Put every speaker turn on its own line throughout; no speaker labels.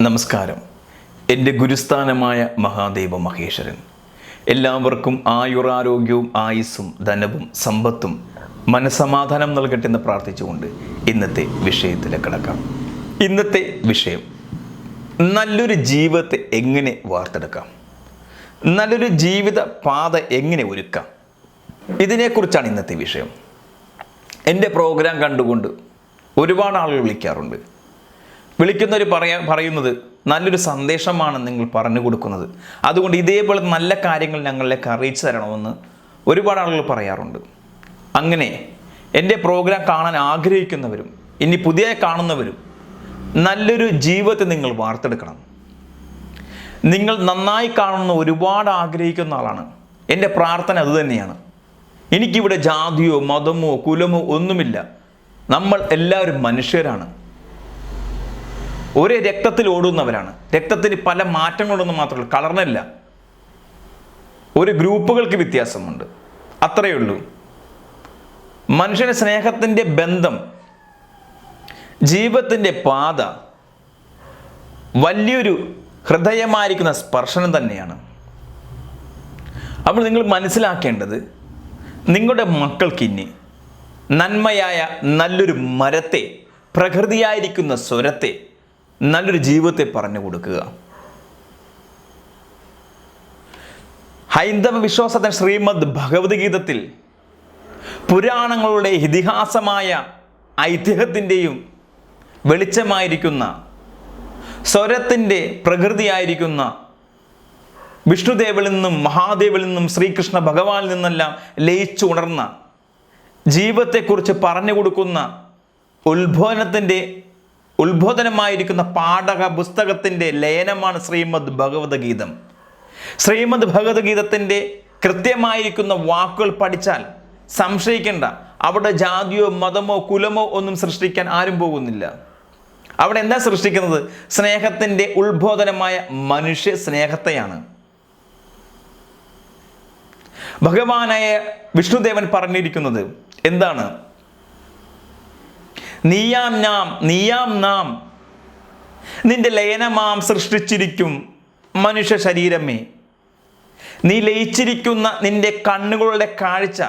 നമസ്കാരം. എന്റെ ഗുരുസ്ഥാനമായ മഹാദേവ മഹേശ്വരൻ. എല്ലാവർക്കും ആയുറാരോഗ്യവും ആയുസ്സും ധനവും സമ്പത്തും മനസമാധാനം നൽകട്ടെ എന്ന് പ്രാർത്ഥിച്ചുകൊണ്ട് ഇന്നത്തെ വിഷയത്തിലേക്ക് കിടക്കാം. ഇന്നത്തെ വിഷയം നല്ലൊരു ജീവിതത്തെ എങ്ങനെ വാർത്തെടുക്കാം? നല്ലൊരു ജീവിത പാത എങ്ങനെ ഒരുക്കാം? ഇതിനെക്കുറിച്ചാണ് ഇന്നത്തെ വിഷയം. എന്റെ പ്രോഗ്രാം കണ്ടുകൊണ്ട് ഒരുപാട് ആളുകൾ വിളിക്കാറുണ്ട്. വിളിക്കുന്നവർ പറയാ പറയുന്നത് നല്ലൊരു സന്ദേശമാണ് നിങ്ങൾ പറഞ്ഞു കൊടുക്കുന്നത്. അതുകൊണ്ട് ഇതേപോലെ നല്ല കാര്യങ്ങൾ ഞങ്ങളിലേക്ക് അറിയിച്ചു തരണമെന്ന് ഒരുപാട് ആളുകൾ പറയാറുണ്ട്. അങ്ങനെ എന്റെ പ്രോഗ്രാം കാണാൻ ആഗ്രഹിക്കുന്നവരും ഇനി പുതിയ കാണുന്നവരും നല്ലൊരു ജീവിതത്തെ നിങ്ങൾ വാർത്തെടുക്കണം. നിങ്ങൾ നന്നായി കാണുന്ന ഒരുപാട് ആഗ്രഹിക്കുന്ന ആളാണ്. എന്റെ പ്രാർത്ഥന അതുതന്നെയാണ് എനിക്കിവിടെ ജാതിയോ മതമോ കുലമോ ഒന്നുമില്ല. നമ്മൾ എല്ലാവരും മനുഷ്യരാണ്. ഒരേ രക്തത്തിൽ ഓടുന്നവരാണ്. രക്തത്തിന് പല മാറ്റങ്ങളൊന്നും മാത്രമല്ല കളർന്നല്ല. ഒരു ഗ്രൂപ്പുകൾക്ക് വ്യത്യാസമുണ്ട്. അത്രയേ ഉള്ളൂ. മനുഷ്യന് സ്നേഹത്തിന്റെ ബന്ധം ജീവിതത്തിന്റെ പാത വലിയൊരു ഹൃദയമായിരിക്കുന്ന സ്പർശനം തന്നെയാണ്. അപ്പോൾ നിങ്ങൾ മനസ്സിലാക്കേണ്ടത് നിങ്ങളുടെ മക്കൾക്കിനി നന്മയായ നല്ലൊരു മരത്തെ പ്രകൃതിയായിരിക്കുന്ന സ്വരത്തെ നല്ലൊരു ജീവിതത്തെ പറഞ്ഞു കൊടുക്കുക. ഹൈന്ദവ വിശ്വാസത്തെ ശ്രീമദ് ഭഗവത്ഗീതത്തിൽ പുരാണങ്ങളുടെ ഇതിഹാസമായ ഐതിഹ്യത്തിന്റെയും വെളിച്ചമായിരിക്കുന്ന സ്വരത്തിന്റെ പ്രകൃതിയായിരിക്കുന്ന വിഷ്ണുദേവിൽ നിന്നും മഹാദേവിൽ നിന്നും ശ്രീകൃഷ്ണ ഭഗവാനിൽ നിന്നെല്ലാം ലയിച്ചുണർന്ന ജീവിതത്തെക്കുറിച്ച് പറഞ്ഞു കൊടുക്കുന്ന ഉത്ബോധനത്തിന്റെ ഉത്ബോധനമായിരിക്കുന്ന പാഠക പുസ്തകത്തിന്റെ ലയനമാണ് ശ്രീമദ് ഭഗവത്ഗീതം ശ്രീമദ് ഭഗവത്ഗീതത്തിന്റെ കൃത്യമായിരിക്കുന്ന വാക്കുകൾ പഠിച്ചാൽ സംശയിക്കേണ്ട. അവിടെ ജാതിയോ മതമോ കുലമോ ഒന്നും സൃഷ്ടിക്കാൻ ആരും പോകുന്നില്ല. അവിടെ എന്താ സൃഷ്ടിക്കുന്നത്? സ്നേഹത്തിന്റെ ഉത്ബോധനമായ മനുഷ്യ സ്നേഹത്തെയാണ്. ഭഗവാനായ വിഷ്ണുദേവൻ പറഞ്ഞിരിക്കുന്നത് എന്താണ്? നീയാം നാം നീയാം നാം നിന്റെ ലയനമാം സൃഷ്ടിച്ചിരിക്കും മനുഷ്യ ശരീരമേ. നീ ലയിച്ചിരിക്കുന്ന നിന്റെ കണ്ണുകളുടെ കാഴ്ച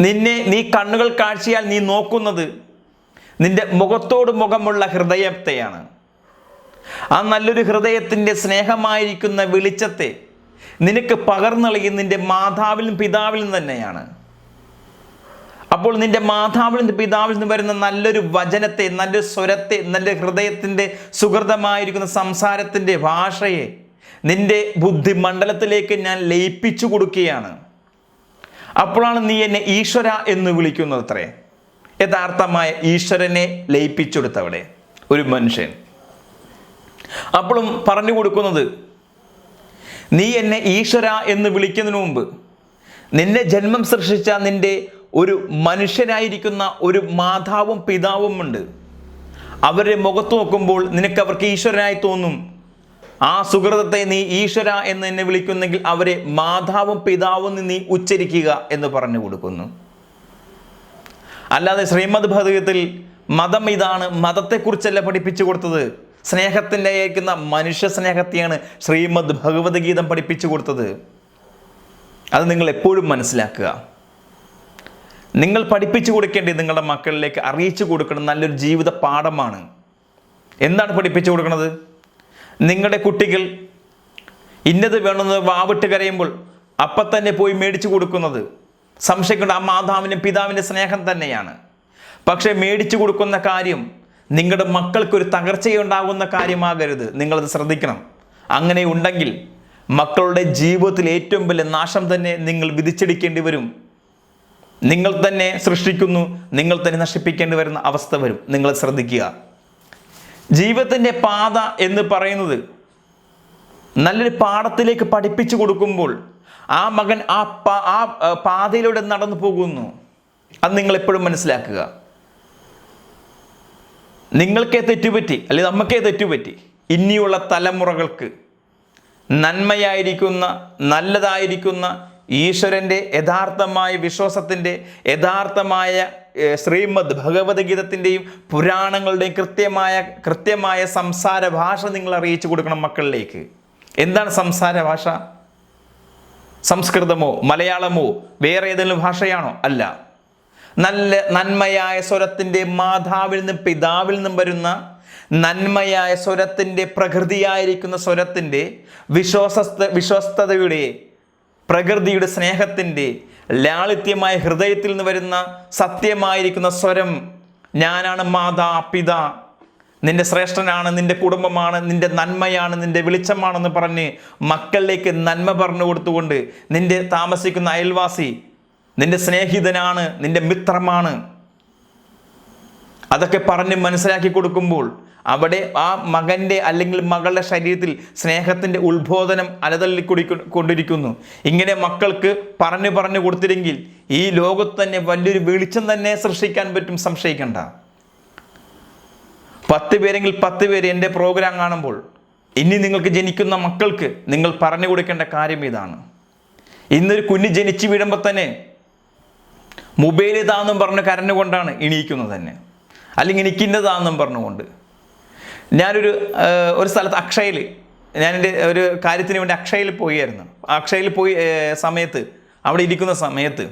നിന്നെ നീ കണ്ണുകൾ കാഴ്ചയാൽ നീ നോക്കുന്നത് നിന്റെ മുഖത്തോട് മുഖമുള്ള ഹൃദയത്തെയാണ്. ആ നല്ലൊരു ഹൃദയത്തിന്റെ സ്നേഹമായിരിക്കുന്ന വെളിച്ചത്തെ നിനക്ക് പകർന്നളിയും നിന്റെ മാതാവിലും പിതാവിലും തന്നെയാണ്. അപ്പോൾ നിന്റെ മാതാവിൽ നിന്ന് പിതാവിൽ നിന്ന് വരുന്ന നല്ലൊരു വചനത്തെ നല്ലൊരു സ്വരത്തെ നല്ല ഹൃദയത്തിന്റെ സുഹൃതമായിരിക്കുന്ന സംസാരത്തിന്റെ ഭാഷയെ നിന്റെ ബുദ്ധിമണ്ഡലത്തിലേക്ക് ഞാൻ ലയിപ്പിച്ചു കൊടുക്കുകയാണ്. അപ്പോഴാണ് നീ എന്നെ ഈശ്വര എന്ന് വിളിക്കുന്നത് അത്രേ യഥാർത്ഥമായ ഈശ്വരനെ ലയിപ്പിച്ചെടുത്തവിടെ ഒരു മനുഷ്യൻ. അപ്പോഴും പറഞ്ഞു കൊടുക്കുന്നത് നീ എന്നെ ഈശ്വര എന്ന് വിളിക്കുന്നതിന് മുമ്പ് നിന്നെ ജന്മം സൃഷ്ടിച്ച നിന്റെ ഒരു മനുഷ്യനായിരിക്കുന്ന ഒരു മാതാവും പിതാവും ഉണ്ട്. അവരുടെ മുഖത്ത് നോക്കുമ്പോൾ നിനക്ക് അവർക്ക് ഈശ്വരനായി തോന്നും. ആ സുഹൃതത്തെ നീ ഈശ്വര എന്ന് എന്നെ വിളിക്കുന്നെങ്കിൽ അവരെ മാതാവും പിതാവും നീ ഉച്ചരിക്കുക എന്ന് പറഞ്ഞു കൊടുക്കുന്നു. അല്ലാതെ ശ്രീമദ് ഭഗവതത്തിൽ മതം ഇതാണ് മതത്തെക്കുറിച്ചല്ല പഠിപ്പിച്ചു കൊടുത്തത്. സ്നേഹത്തിന്റെ അയക്കുന്ന മനുഷ്യ സ്നേഹത്തെയാണ് ശ്രീമദ് ഭഗവത്ഗീതം പഠിപ്പിച്ചു കൊടുത്തത്. അത് നിങ്ങൾ എപ്പോഴും മനസ്സിലാക്കുക. നിങ്ങൾ പഠിപ്പിച്ചു കൊടുക്കേണ്ടത് നിങ്ങളുടെ മക്കളിലേക്ക് അറിയിച്ചു കൊടുക്കണം. നല്ലൊരു ജീവിത പാഠമാണ്. എന്താണ് പഠിപ്പിച്ചു കൊടുക്കുന്നത് നിങ്ങളുടെ കുട്ടികൾ ഇന്നത് വേണമെന്ന് വാവിട്ട് കരയുമ്പോൾ അപ്പം തന്നെ പോയി മേടിച്ചു കൊടുക്കുന്നത്. സംശയിക്കേണ്ട ആ മാതാവിന്റെ പിതാവിന്റെ സ്നേഹം തന്നെയാണ്. പക്ഷേ മേടിച്ചു കൊടുക്കുന്ന കാര്യം നിങ്ങളുടെ മക്കൾക്കൊരു തകർച്ചയുണ്ടാകുന്ന കാര്യമാകരുത്. നിങ്ങളത് ശ്രദ്ധിക്കണം. അങ്ങനെ ഉണ്ടെങ്കിൽ മക്കളുടെ ജീവിതത്തിൽ ഏറ്റവും വലിയ നാശം തന്നെ നിങ്ങൾ വിധിച്ചെടുക്കേണ്ടി വരും. നിങ്ങൾ തന്നെ സൃഷ്ടിക്കുന്നു നിങ്ങൾ തന്നെ നശിപ്പിക്കേണ്ടി വരുന്ന അവസ്ഥ വരും. നിങ്ങൾ ശ്രദ്ധിക്കുക. ജീവിതത്തിന്റെ പാത എന്ന് പറയുന്നത് നല്ലൊരു പാഠത്തിലേക്ക് പഠിപ്പിച്ചു കൊടുക്കുമ്പോൾ ആ മകൻ ആ ആ പാതയിലൂടെ നടന്നു പോകുന്നു. അത് നിങ്ങൾ എപ്പോഴും മനസ്സിലാക്കുക. നിങ്ങൾക്കേ തെറ്റുപറ്റി അല്ലെങ്കിൽ നമുക്കേ തെറ്റുപറ്റി. ഇനിയുള്ള തലമുറകൾക്ക് നന്മയായിരിക്കുന്ന നല്ലതായിരിക്കുന്ന ഈശ്വരന്റെ യഥാർത്ഥമായ വിശ്വാസത്തിന്റെ യഥാർത്ഥമായ ശ്രീമദ് ഭഗവത്ഗീതത്തിന്റെയും പുരാണങ്ങളുടെയും കൃത്യമായ കൃത്യമായ സംസാര ഭാഷ നിങ്ങൾ അറിയിച്ചു കൊടുക്കണം മക്കളിലേക്ക്. എന്താണ് സംസാര ഭാഷ? സംസ്കൃതമോ മലയാളമോ വേറെ ഏതെങ്കിലും ഭാഷയാണോ? അല്ല. നല്ല നന്മയായ സ്വരത്തിന്റെ മാതാവിൽ നിന്നും പിതാവിൽ നിന്നും വരുന്ന നന്മയായ സ്വരത്തിന്റെ പ്രകൃതിയായിരിക്കുന്ന സ്വരത്തിന്റെ വിശ്വാസ വിശ്വസ്തതയുടെ പ്രകൃതിയുടെ സ്നേഹത്തിന്റെ ലാളിത്യമായ ഹൃദയത്തിൽ നിന്ന് വരുന്ന സത്യമായിരിക്കുന്ന സ്വരം ഞാനാണ് മാതാ പിത. നിന്റെ ശ്രേഷ്ഠനാണ് നിന്റെ കുടുംബമാണ് നിന്റെ നന്മയാണ് നിന്റെ വെളിച്ചമാണെന്ന് പറഞ്ഞ് മക്കളിലേക്ക് നന്മ പറഞ്ഞു കൊടുത്തുകൊണ്ട് നിന്റെ താമസിക്കുന്ന അയൽവാസി നിന്റെ സ്നേഹിതനാണ് നിന്റെ മിത്രമാണ്. അതൊക്കെ പറഞ്ഞ് മനസ്സിലാക്കി കൊടുക്കുമ്പോൾ അവിടെ ആ മകന്റെ അല്ലെങ്കിൽ മകളുടെ ശരീരത്തിൽ സ്നേഹത്തിന്റെ ഉത്ബോധനം അലതള്ളി കുടി കൊണ്ടിരിക്കുന്നു. ഇങ്ങനെ മക്കൾക്ക് പറഞ്ഞു പറഞ്ഞു കൊടുത്തില്ലെങ്കിൽ ഈ ലോകത്ത് തന്നെ വലിയൊരു വെളിച്ചം തന്നെ സൃഷ്ടിക്കാൻ പറ്റും സംശയിക്കണ്ട. പത്ത് പേരെങ്കിൽ പത്ത് പേര് എന്റെ പ്രോഗ്രാം കാണുമ്പോൾ ഇനി നിങ്ങൾക്ക് ജനിക്കുന്ന മക്കൾക്ക് നിങ്ങൾ പറഞ്ഞു കൊടുക്കേണ്ട കാര്യം ഇതാണ്. ഇന്നൊരു കുഞ്ഞ് ജനിച്ചു വീഴുമ്പോൾ തന്നെ മൊബൈൽ ഇതാന്നും പറഞ്ഞ് കരഞ്ഞുകൊണ്ടാണ് എണീക്കുന്നത് തന്നെ. അല്ലെങ്കിൽ എനിക്കിന്റെതാന്നും പറഞ്ഞുകൊണ്ട്. ഞാനൊരു ഒരു സ്ഥലത്ത് അക്ഷയയിൽ ഞാൻ ഒരു കാര്യത്തിന് വേണ്ടി അക്ഷയയിൽ പോയായിരുന്നു. അക്ഷയയിൽ പോയി സമയത്ത് അവിടെ ഇരിക്കുന്ന സമയത്ത്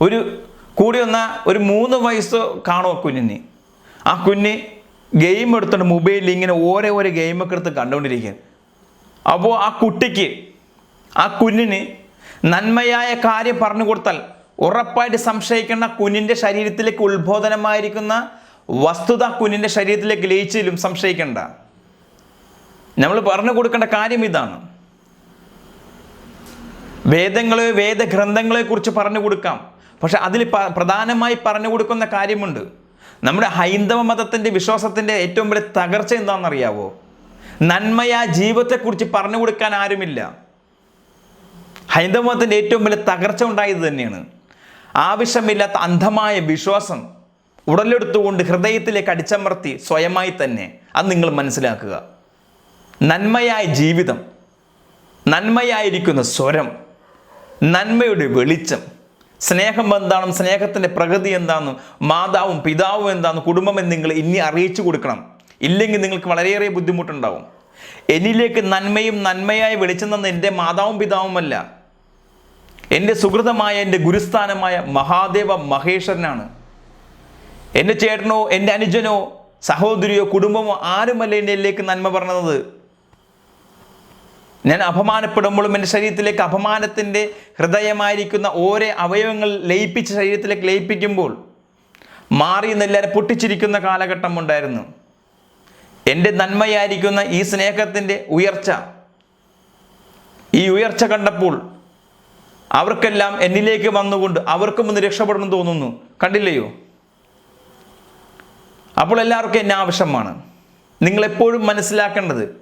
ഒരു കൂടി വന്ന ഒരു മൂന്ന് വയസ്സ് കാണുമോ കുഞ്ഞിന്. ആ കുഞ്ഞ് ഗെയിം എടുത്തുകൊണ്ട് മൊബൈലിൽ ഇങ്ങനെ ഓരോ ഓരോ ഗെയിമൊക്കെ എടുത്ത് കണ്ടുകൊണ്ടിരിക്കുക അപ്പോൾ ആ കുട്ടിക്ക് ആ കുഞ്ഞിന് നന്മയായ കാര്യം പറഞ്ഞു കൊടുത്താൽ ഉറപ്പായിട്ട് സംശയിക്കുന്ന കുഞ്ഞിന്റെ ശരീരത്തിലേക്ക് ഉത്ബോധനമായിരിക്കുന്ന വസ്തുത കുഞ്ഞിന്റെ ശരീരത്തിലേക്ക് ലയിച്ചിലും സംശയിക്കേണ്ട. നമ്മൾ പറഞ്ഞു കൊടുക്കേണ്ട കാര്യം ഇതാണ്. വേദങ്ങളെ വേദഗ്രന്ഥങ്ങളെ കുറിച്ച് പറഞ്ഞു കൊടുക്കാം. പക്ഷെ അതിൽ പ്രധാനമായി പറഞ്ഞു കൊടുക്കുന്ന കാര്യമുണ്ട്. നമ്മുടെ ഹൈന്ദവ മതത്തിന്റെ വിശ്വാസത്തിന്റെ ഏറ്റവും വലിയ തകർച്ച എന്താണെന്നറിയാവോ? നന്മയ ജീവിതത്തെക്കുറിച്ച് പറഞ്ഞു കൊടുക്കാൻ ആരുമില്ല. ഹൈന്ദവ മതത്തിന്റെ ഏറ്റവും വലിയ തകർച്ച ഉണ്ടായത് തന്നെയാണ്. ആവശ്യമില്ലാത്ത അന്ധമായ വിശ്വാസം ഉടലെടുത്തുകൊണ്ട് ഹൃദയത്തിലേക്ക് അടിച്ചമർത്തി സ്വയമായി തന്നെ. അത് നിങ്ങൾ മനസ്സിലാക്കുക. നന്മയായ ജീവിതം നന്മയായിരിക്കുന്ന സ്വരം നന്മയുടെ വെളിച്ചം സ്നേഹം എന്താണെന്നും സ്നേഹത്തിന്റെ പ്രകൃതി എന്താണെന്നും മാതാവും പിതാവും എന്താണെന്നും കുടുംബം എന്ന് നിങ്ങൾ ഇനി അറിയിച്ചു കൊടുക്കണം. ഇല്ലെങ്കിൽ നിങ്ങൾക്ക് വളരെയേറെ ബുദ്ധിമുട്ടുണ്ടാവും. എന്നിലേക്ക് നന്മയും നന്മയായി വെളിച്ചം തന്ന എന്റെ മാതാവും പിതാവുമല്ല. എന്റെ സുഹൃതമായ എന്റെ ഗുരുസ്ഥാനമായ മഹാദേവ മഹേശ്വരനാണ്. എന്റെ ചേട്ടനോ എന്റെ അനുജനോ സഹോദരിയോ കുടുംബമോ ആരുമല്ല എന്നിലേക്ക് നന്മ പറഞ്ഞത്. ഞാൻ അപമാനപ്പെടുമ്പോഴും എന്റെ ശരീരത്തിലേക്ക് അപമാനത്തിന്റെ ഹൃദയമായിരിക്കുന്ന ഓരോ അവയവങ്ങൾ ലയിപ്പിച്ച് ശരീരത്തിലേക്ക് ലയിപ്പിക്കുമ്പോൾ മാറി എന്നെല്ലാവരും പൊട്ടിച്ചിരിക്കുന്ന കാലഘട്ടം ഉണ്ടായിരുന്നു. എന്റെ നന്മയായിരിക്കുന്ന ഈ സ്നേഹത്തിന്റെ ഉയർച്ച. ഈ ഉയർച്ച കണ്ടപ്പോൾ അവർക്കെല്ലാം എന്നിലേക്ക് വന്നുകൊണ്ട് അവർക്കും ഒന്ന് രക്ഷപ്പെടണം തോന്നുന്നു. കണ്ടില്ലയോ? അപ്പോൾ എല്ലാവർക്കും എന്നെ ആവശ്യമാണ്. നിങ്ങളെപ്പോഴും മനസ്സിലാക്കേണ്ടത്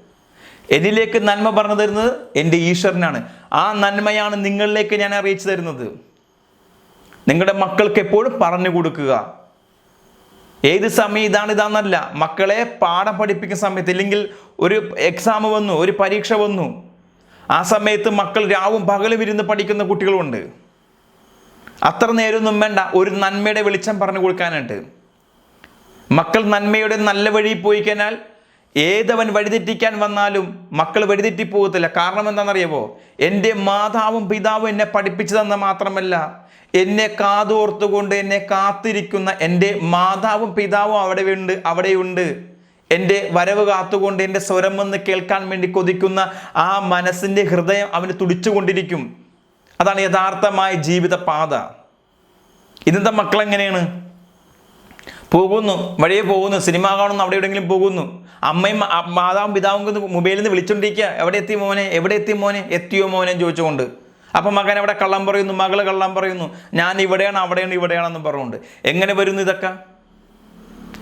എന്നിലേക്ക് നന്മ പറഞ്ഞു തരുന്നത് എന്റെ ഈശ്വരനാണ്. ആ നന്മയാണ് നിങ്ങളിലേക്ക് ഞാൻ അറിയിച്ചു തരുന്നത്. നിങ്ങളുടെ മക്കൾക്ക് എപ്പോഴും പറഞ്ഞു കൊടുക്കുക. ഏത് സമയം ഇതാണ് ഇതാണെന്നല്ല. മക്കളെ പാഠം പഠിപ്പിക്കുന്ന സമയത്ത് ഇല്ലെങ്കിൽ ഒരു എക്സാം വന്നു ഒരു പരീക്ഷ വന്നു. ആ സമയത്ത് മക്കൾ രാവും പകലും ഇരുന്ന് പഠിക്കുന്ന കുട്ടികളുണ്ട്. അത്ര നേരമൊന്നും വേണ്ട ഒരു നന്മയുടെ വെളിച്ചം പറഞ്ഞു കൊടുക്കാനായിട്ട് മക്കൾ നന്മയുടെ നല്ല വഴി പോയി കഴിഞ്ഞാൽ ഏതവൻ വഴിതെറ്റിക്കാൻ വന്നാലും മക്കൾ വഴിതെറ്റി പോകത്തില്ല. കാരണം എന്താണെന്നറിയാവോ എന്റെ മാതാവും പിതാവും എന്നെ പഠിപ്പിച്ചു തന്ന മാത്രമല്ല എന്നെ കാതോർത്തുകൊണ്ട് എന്നെ കാത്തിരിക്കുന്ന എന്റെ മാതാവും പിതാവും അവിടെ ഉണ്ട് അവിടെയുണ്ട്. എന്റെ വരവ് കാത്തുകൊണ്ട് എന്റെ സ്വരം വന്ന് കേൾക്കാൻ വേണ്ടി കൊതിക്കുന്ന ആ മനസ്സിന്റെ ഹൃദയം അവന് തുടിച്ചുകൊണ്ടിരിക്കും. അതാണ് യഥാർത്ഥമായ ജീവിത പാത. ഇന്നത്തെ മക്കൾ എങ്ങനെയാണ്? പോകുന്നു വഴിയെ പോകുന്നു സിനിമ കാണുന്നു അവിടെ എവിടെയെങ്കിലും പോകുന്നു. അമ്മയും മാതാവും പിതാവും മൊബൈലിൽ നിന്ന് വിളിച്ചുകൊണ്ടിരിക്കുക എവിടെ എത്തി മോനെ? എവിടെ എത്തി മോനെ? എത്തിയോ മോനെ ചോദിച്ചുകൊണ്ട്. അപ്പം മകൻ അവിടെ കള്ളം പറയുന്നു മകൾ കള്ളം പറയുന്നു. ഞാൻ ഇവിടെയാണ് അവിടെയാണ് ഇവിടെയാണെന്ന് പറഞ്ഞുകൊണ്ട്. എങ്ങനെ വരുന്നു ഇതൊക്കെ?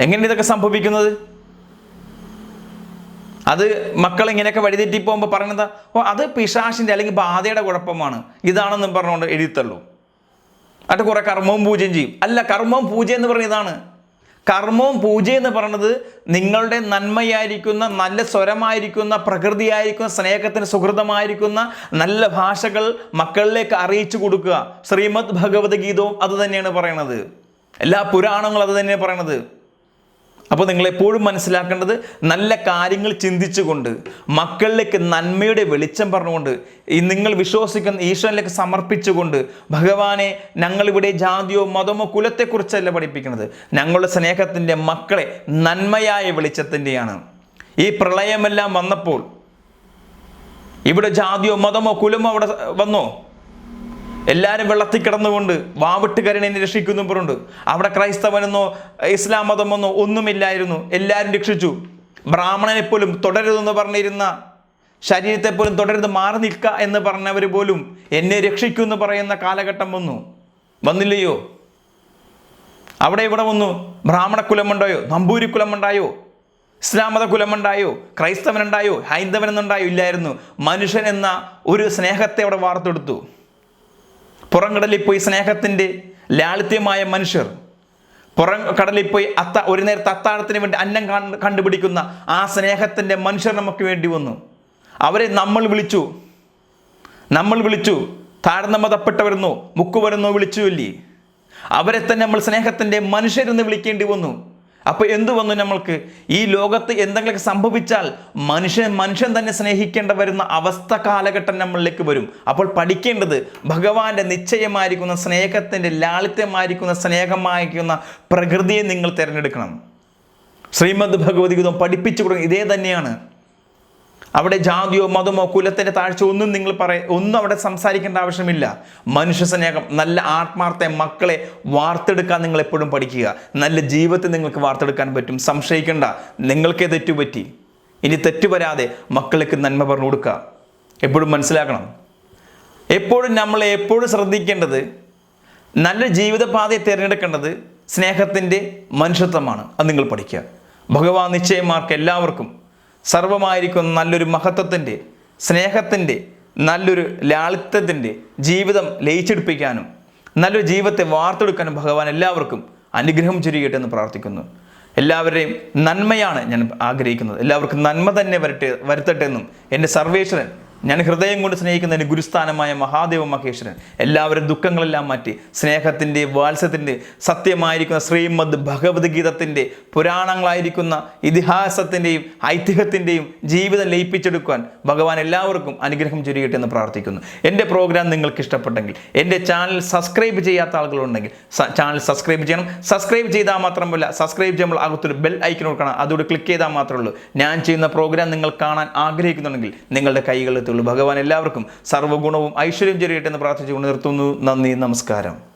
എങ്ങനെ ഇതൊക്കെ സംഭവിക്കുന്നത്? അത് മക്കൾ ഇങ്ങനെയൊക്കെ വഴിതെറ്റി പോകുമ്പോൾ പറയുന്നത് ഓ അത് പിശാശിന്റെ അല്ലെങ്കിൽ ബാധയുടെ കുഴപ്പമാണ്. ഇതാണെന്നും പറഞ്ഞുകൊണ്ട് എഴുതിത്തള്ളൂ. അത് കുറെ കർമ്മവും പൂജയും ചെയ്യും. അല്ല കർമ്മവും പൂജ എന്ന് പറഞ്ഞ ഇതാണ്. കർമ്മവും പൂജ എന്ന് പറയുന്നത് നിങ്ങളുടെ നന്മയായിരിക്കുന്ന നല്ല സ്വരമായിരിക്കുന്ന പ്രകൃതിയായിരിക്കുന്ന സ്നേഹത്തിന് സുഹൃതമായിരിക്കുന്ന നല്ല ഭാഷകൾ മക്കളിലേക്ക് അറിയിച്ചു കൊടുക്കുക. ശ്രീമദ് ഭഗവത്ഗീതവും അത് തന്നെയാണ് പറയണത്. എല്ലാ പുരാണങ്ങളും അത് തന്നെയാണ് പറയണത്. അപ്പോൾ നിങ്ങൾ എപ്പോഴും മനസ്സിലാക്കേണ്ടത് നല്ല കാര്യങ്ങൾ ചിന്തിച്ചുകൊണ്ട് മക്കളിലേക്ക് നന്മയുടെ വെളിച്ചം പറഞ്ഞുകൊണ്ട് ഈ നിങ്ങൾ വിശ്വസിക്കുന്ന ഈശ്വരനിലേക്ക് സമർപ്പിച്ചുകൊണ്ട് ഭഗവാനെ ഞങ്ങളിവിടെ ജാതിയോ മതമോ കുലത്തെക്കുറിച്ചല്ല പഠിപ്പിക്കുന്നത്. ഞങ്ങളുടെ സ്നേഹത്തിന്റെ മക്കളെ നന്മയായ വെളിച്ചത്തിന്റെയാണ്. ഈ പ്രളയമെല്ലാം വന്നപ്പോൾ ഇവിടെ ജാതിയോ മതമോ കുലമോ അവിടെ വന്നോ? എല്ലാവരും വെള്ളത്തിൽ കിടന്നുകൊണ്ട് വാവിട്ട് കരുണനെ രക്ഷിക്കുന്നു പറഞ്ഞുണ്ട് അവിടെ ക്രൈസ്തവനെന്നോ ഇസ്ലാം മതമെന്നോ ഒന്നുമില്ലായിരുന്നു. എല്ലാവരും രക്ഷിച്ചു. ബ്രാഹ്മണനെ പോലും തുടരുതെന്ന് പറഞ്ഞിരുന്ന ശരീരത്തെ പോലും തുടരുത് മാറി നിൽക്കുക എന്ന് പറഞ്ഞവർ പോലും എന്നെ രക്ഷിക്കൂ എന്ന് പറയുന്ന കാലഘട്ടം വന്നു. വന്നില്ലയോ? അവിടെ ഇവിടെ വന്നു. ബ്രാഹ്മണ കുലമുണ്ടായോ? നമ്പൂരി കുലമുണ്ടായോ? ഇസ്ലാം മത കുലമുണ്ടായോ? ക്രൈസ്തവനുണ്ടായോ? ഹൈന്ദവനെന്നുണ്ടായോ? ഇല്ലായിരുന്നു. മനുഷ്യൻ എന്ന ഒരു സ്നേഹത്തെ അവിടെ വാർത്തെടുത്തു. പുറംകടലിൽ പോയി സ്നേഹത്തിന്റെ ലാളിത്യമായ മനുഷ്യർ പുറം കടലിൽ പോയി അത്ത ഒരു നേരത്തെ അത്താഴത്തിന് വേണ്ടി അന്നം കണ്ട് കണ്ടുപിടിക്കുന്ന ആ സ്നേഹത്തിന്റെ മനുഷ്യർ നമുക്ക് വേണ്ടി വന്നു. അവരെ നമ്മൾ വിളിച്ചു. നമ്മൾ വിളിച്ചു. താഴ്ന്ന മതപ്പെട്ടവരെന്നോ മുക്കുവരെന്നോ വിളിച്ചു അവരെ തന്നെ നമ്മൾ സ്നേഹത്തിന്റെ മനുഷ്യരെന്ന് വിളിക്കേണ്ടി വന്നു. അപ്പോൾ എന്തു വന്നു നമ്മൾക്ക്? ഈ ലോകത്ത് എന്തെങ്കിലുമൊക്കെ സംഭവിച്ചാൽ മനുഷ്യൻ മനുഷ്യൻ തന്നെ സ്നേഹിക്കേണ്ട വരുന്ന അവസ്ഥ കാലഘട്ടം നമ്മളിലേക്ക് വരും. അപ്പോൾ പഠിക്കേണ്ടത് ഭഗവാന്റെ നിശ്ചയമായിരിക്കുന്ന സ്നേഹത്തിന്റെ ലാളിത്യമായിരിക്കുന്ന സ്നേഹമായിരിക്കുന്ന പ്രകൃതിയെ നിങ്ങൾ തിരഞ്ഞെടുക്കണം. ശ്രീമദ് ഭഗവത്ഗീതം പഠിപ്പിച്ചു കൊടുക്കുന്നത് ഇതേ തന്നെയാണ്. അവിടെ ജാതിയോ മതമോ കുലത്തിന്റെ താഴ്ച ഒന്നും നിങ്ങൾ പറയ ഒന്നും അവിടെ സംസാരിക്കേണ്ട ആവശ്യമില്ല. മനുഷ്യ സ്നേഹം നല്ല ആത്മാർത്ഥ മക്കളെ വാർത്തെടുക്കാൻ നിങ്ങൾ എപ്പോഴും പഠിക്കുക. നല്ല ജീവിതത്തെ നിങ്ങൾക്ക് വാർത്തെടുക്കാൻ പറ്റും. സംശയിക്കേണ്ട. നിങ്ങൾക്കേ തെറ്റുപറ്റി. ഇനി തെറ്റ് വരാതെ മക്കൾക്ക് നന്മ പറഞ്ഞു കൊടുക്കുക. എപ്പോഴും മനസ്സിലാക്കണം. എപ്പോഴും നമ്മൾ എപ്പോഴും ശ്രദ്ധിക്കേണ്ടത് നല്ല ജീവിതപാതയെ തിരഞ്ഞെടുക്കേണ്ടത് സ്നേഹത്തിന്റെ മനുഷ്യത്വമാണ്. അത് നിങ്ങൾ പഠിക്കുക. ഭഗവാൻ നിശ്ചയമാർക്ക് എല്ലാവർക്കും സർവമായിരിക്കുന്ന നല്ലൊരു മഹത്വത്തിന്റെ സ്നേഹത്തിന്റെ നല്ലൊരു ലാളിത്യത്തിന്റെ ജീവിതം ലയിച്ചെടുപ്പിക്കാനും നല്ലൊരു ജീവിതത്തെ വാർത്തെടുക്കാനും ഭഗവാൻ എല്ലാവർക്കും അനുഗ്രഹം ചുരുകട്ടെ എന്ന് പ്രാർത്ഥിക്കുന്നു. എല്ലാവരുടെയും നന്മയാണ് ഞാൻ ആഗ്രഹിക്കുന്നത്. എല്ലാവർക്കും നന്മ തന്നെ വരട്ടെ വരുത്തട്ടെ എന്നും എന്റെ സർവേശ്വരൻ ഞാൻ ഹൃദയം കൊണ്ട് സ്നേഹിക്കുന്ന എന്റെ ഗുരുസ്ഥാനമായ മഹാദേവ മഹേശ്വരൻ എല്ലാവരും ദുഃഖങ്ങളെല്ലാം മാറ്റി സ്നേഹത്തിന്റെ വാത്സ്യത്തിന്റെ സത്യമായിരിക്കുന്ന ശ്രീമദ് ഭഗവത്ഗീതത്തിന്റെ പുരാണങ്ങളായിരിക്കുന്ന ഇതിഹാസത്തിന്റെയും ഐതിഹ്യത്തിന്റെയും ജീവിതം ലയിപ്പിച്ചെടുക്കുവാൻ ഭഗവാൻ എല്ലാവർക്കും അനുഗ്രഹം ചൊരിയട്ടെ എന്ന് പ്രാർത്ഥിക്കുന്നു. എന്റെ പ്രോഗ്രാം നിങ്ങൾക്ക് ഇഷ്ടപ്പെട്ടെങ്കിൽ എന്റെ ചാനൽ സബ്സ്ക്രൈബ് ചെയ്യാത്ത ആളുകളുണ്ടെങ്കിൽ ചാനൽ സബ്സ്ക്രൈബ് ചെയ്യണം. സബ്സ്ക്രൈബ് ചെയ്താൽ മാത്രമല്ല സബ്സ്ക്രൈബ് ചെയ്യുമ്പോൾ അകത്തൊരു ബെൽ ഐക്കൺ കൊടുക്കണം. അതോട് ക്ലിക്ക് ചെയ്താൽ മാത്രമേ ഉള്ളൂ. ഞാൻ ചെയ്യുന്ന പ്രോഗ്രാം നിങ്ങൾ കാണാൻ ആഗ്രഹിക്കുന്നുണ്ടെങ്കിൽ നിങ്ങളുടെ കൈകളിലെത്തുള്ളൂ ഭഗവാൻ എല്ലാവർക്കും സർവഗുണവും ഐശ്വര്യം ചെറിയട്ടെ എന്ന് പ്രാർത്ഥിച്ചുകൊണ്ട് നിർത്തുന്നു. നന്ദി നമസ്കാരം.